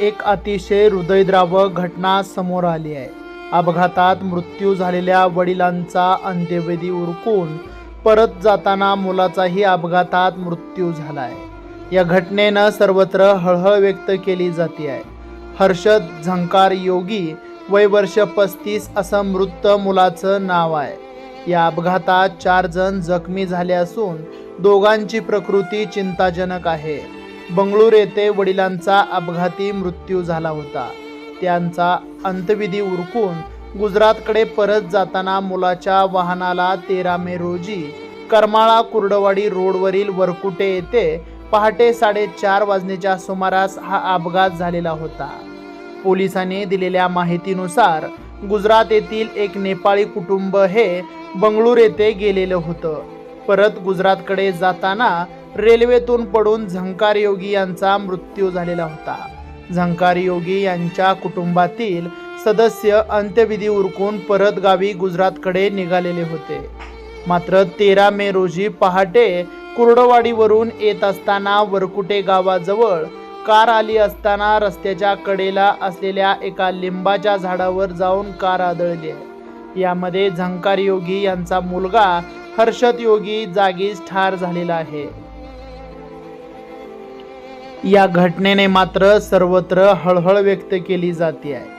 एक अतिशय हृदयद्रावक घटना समोर आली आहे. अपघातात मृत्यू झालेल्या वडिलांचा अंत्यविधी उरकून परत जाताना मुलाचाही अपघातात मृत्यू झाला आहे या घटनेनं सर्वत्र हळहळ व्यक्त केली जाते आहे हर्षद झंकार योगी वय वर्ष पस्तीस असं मृत मुलाचं नाव आहे. या अपघातात चार जण जखमी झाले असून दोघांची प्रकृती चिंताजनक आहे. बंगळूर येथे वडिलांचा अपघाती मृत्यू झाला होता. त्यांचा अंत्यविधी उरकून गुजरातकडे परत जाताना मुलाच्या वाहनाला तेरा मे रोजी करमाळा कुर्डवाडी रोडवरील वरकुटे येथे पहाटे साडेचार वाजण्याच्या सुमारास हा अपघात झालेला होता. पोलिसांनी दिलेल्या माहितीनुसार गुजरात येथील एक नेपाळी कुटुंब हे बंगळूर येथे गेलेलं होतं. परत गुजरातकडे जाताना रेल्वेतून पडून झंकार योगी यांचा मृत्यू झालेला होता. झंकार योगी यांच्या कुटुंबातील सदस्य अंत्यविधी उरकून परत गावी गुजरातकडे निघालेले होते. मात्र तेरा मे रोजी पहाटे कुर्डवाडीवरून येत असताना वरकुटे गावाजवळ कार आली असताना रस्त्याच्या कडेला असलेल्या एका लिंबाच्या झाडावर जाऊन कार आदळली. यामध्ये झंकार योगी यांचा मुलगा हर्षद योगी जागीच ठार झालेला आहे. या घटनेने मात्र सर्वत्र हळहळ व्यक्त केली जाते आहे.